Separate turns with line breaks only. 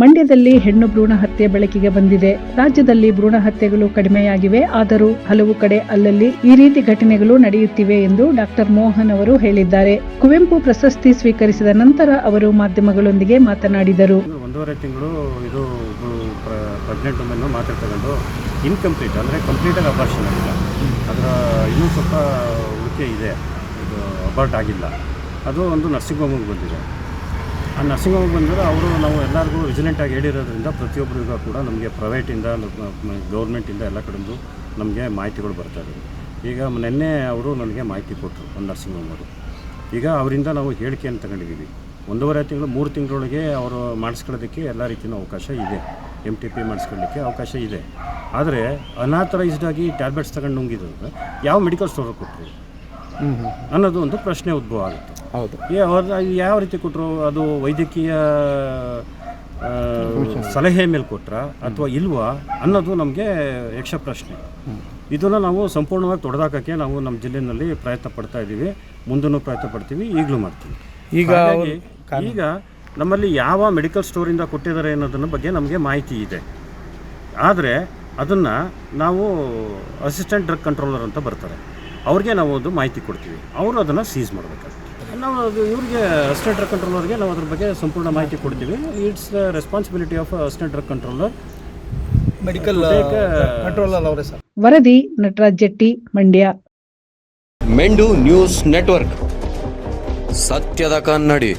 ಮಂಡ್ಯದಲ್ಲಿ ಹೆಣ್ಣು ಭ್ರೂಣ ಹತ್ಯೆ ಬೆಳಕಿಗೆ ಬಂದಿದೆ. ರಾಜ್ಯದಲ್ಲಿ ಭ್ರೂಣ ಹತ್ಯೆಗಳು ಕಡಿಮೆಯಾಗಿವೆ. ಆದರೂ ಹಲವು ಕಡೆ ಅಲ್ಲಲ್ಲಿ ಈ ರೀತಿ ಘಟನೆಗಳು ನಡೆಯುತ್ತಿವೆ ಎಂದು ಡಾಕ್ಟರ್ ಮೋಹನ್ ಅವರು ಹೇಳಿದ್ದಾರೆ. ಕುವೆಂಪು ಪ್ರಶಸ್ತಿ ಸ್ವೀಕರಿಸಿದ ನಂತರ ಅವರು ಮಾಧ್ಯಮಗಳೊಂದಿಗೆ ಮಾತನಾಡಿದರು.
ಒಂದು ಒಂದೂವರೆ ತಿಂಗಳು ಇದು ಪ್ರೆಗ್ನೆಂಟ್ ವುಮೆನ್ ಮಾತ್ರೆ ತಗೊಂಡು ಇನ್ಕಂಪ್ಲೀಟ್ ಅಂದರೆ ಕಂಪ್ಲೀಟಾಗಿ ಅಬಾರ್ಷನ್ ಆಗಿಲ್ಲ. ಅದರ ಇನ್ನೂ ಸ್ವಲ್ಪ ಉಳಿಕೆ ಇದೆ. ಇದು ಅಬಾರ್ಟ್ ಆಗಿಲ್ಲ. ಅದು ಒಂದು ನರ್ಸಿಂಗ್ ಹೋಮಿಗೆ ಬಂದಿದೆ. ಆ ನರ್ಸಿಂಗ್ ಹೋಮ್ಗೆ ಬಂದರೆ ಅವರು ನಾವು ಎಲ್ಲರಿಗೂ ವಿಜಿಲೆಂಟಾಗಿ ಹೇಳಿರೋದ್ರಿಂದ ಪ್ರತಿಯೊಬ್ಬರಿಗೂ ಕೂಡ ನಮಗೆ ಪ್ರೈವೇಟಿಂದ ಗೌರ್ಮೆಂಟಿಂದ ಎಲ್ಲ ಕಡೆಯಿಂದ ನಮಗೆ ಮಾಹಿತಿಗಳು ಬರ್ತಾ ಇದ್ದಾವೆ ಈಗ ನಿನ್ನೆ ಅವರು ನನಗೆ ಮಾಹಿತಿ ಕೊಟ್ಟರು ಒಂದು ನರ್ಸಿಂಗ್ ಹೋಮ್ ಅವರು. ಈಗ ಅವರಿಂದ ನಾವು ಹೇಳಿಕೆಯನ್ನು ತಗೊಂಡಿದ್ದೀವಿ. ಒಂದೂವರೆ ತಿಂಗಳು, ಮೂರು ತಿಂಗಳೊಳಗೆ ಅವರು ಮಾಡಿಸ್ಕೊಳ್ಳೋದಕ್ಕೆ ಎಲ್ಲ ರೀತಿಯ ಅವಕಾಶ ಇದೆ. ಎಂ ಟಿ ಪಿ ಮಾಡಿಸ್ಕೊಳ್ಳಿಕ್ಕೆ ಅವಕಾಶ ಇದೆ. ಆದರೆ ಅನಾಥರೈಸ್ಡ್ ಆಗಿ ಟ್ಯಾಬ್ಲೆಟ್ಸ್ ತಗೊಂಡು ನುಂಗಿದ್ರೆ. ಯಾವ ಮೆಡಿಕಲ್ ಸ್ಟೋರ್ ಕೊಟ್ಟರು? ಅನ್ನೋದು ಒಂದು ಪ್ರಶ್ನೆ ಉದ್ಭವ ಆಗುತ್ತೆ.
ಹೌದು.
ಯಾವ ರೀತಿ ಕೊಟ್ಟರು ಅದು ವೈದ್ಯಕೀಯ ಸಲಹೆ ಮೇಲೆ ಕೊಟ್ರ ಅಥವಾ ಇಲ್ವಾ ಅನ್ನೋದು ನಮಗೆ ಯಕ್ಷ ಪ್ರಶ್ನೆ. ಇದನ್ನು ನಾವು ಸಂಪೂರ್ಣವಾಗಿ ತೊಡೆದಾಕೋಕ್ಕೆ ನಾವು ನಮ್ಮ ಜಿಲ್ಲೆಯಲ್ಲಿ ಪ್ರಯತ್ನ ಪಡ್ತಾ ಇದ್ದೀವಿ. ಮುಂದೂ ಪ್ರಯತ್ನ ಪಡ್ತೀವಿ ಈಗಲೂ ಮಾಡ್ತೀವಿ.
ಈಗ
ಈಗ ನಮ್ಮಲ್ಲಿ ಯಾವ ಮೆಡಿಕಲ್ ಸ್ಟೋರಿಂದ ಕೊಟ್ಟಿದ್ದಾರೆ ಅನ್ನೋದನ್ನ ಬಗ್ಗೆ ನಮಗೆ ಮಾಹಿತಿ ಇದೆ. ಆದರೆ ಅದನ್ನು ನಾವು ಅಸಿಸ್ಟೆಂಟ್ ಡ್ರಗ್ ಕಂಟ್ರೋಲರ್ ಅಂತ ಬರ್ತಾರೆ. ಅವ್ರಿಗೆ ನಾವು ಒಂದು ಮಾಹಿತಿ ಕೊಡ್ತೀವಿ. ಅವರು ಅದನ್ನು ಸೀಸ್ ಮಾಡಬೇಕಾಗುತ್ತೆ ನಾವು ಅದು ಇವ್ರಿಗೆ ಅಸಿಸ್ಟೆಂಟ್ ಡ್ರಗ್ ಕಂಟ್ರೋಲರ್ಗೆ ನಾವು ಅದ್ರ ಬಗ್ಗೆ ಸಂಪೂರ್ಣ ಮಾಹಿತಿ ಕೊಡ್ತೀವಿ. It's the responsibility of assistant drug controller.
Medical controller ಅವರೇ ಸರ್.
ವರದಿ ನಟರಾಜ್ ಜೆಟ್ಟಿ ಮಂಡ್ಯ.
ಮೆಂಡು ನ್ಯೂಸ್ ನೆಟ್ವರ್ಕ್. ಸತ್ಯದ ಕನ್ನಡಿ.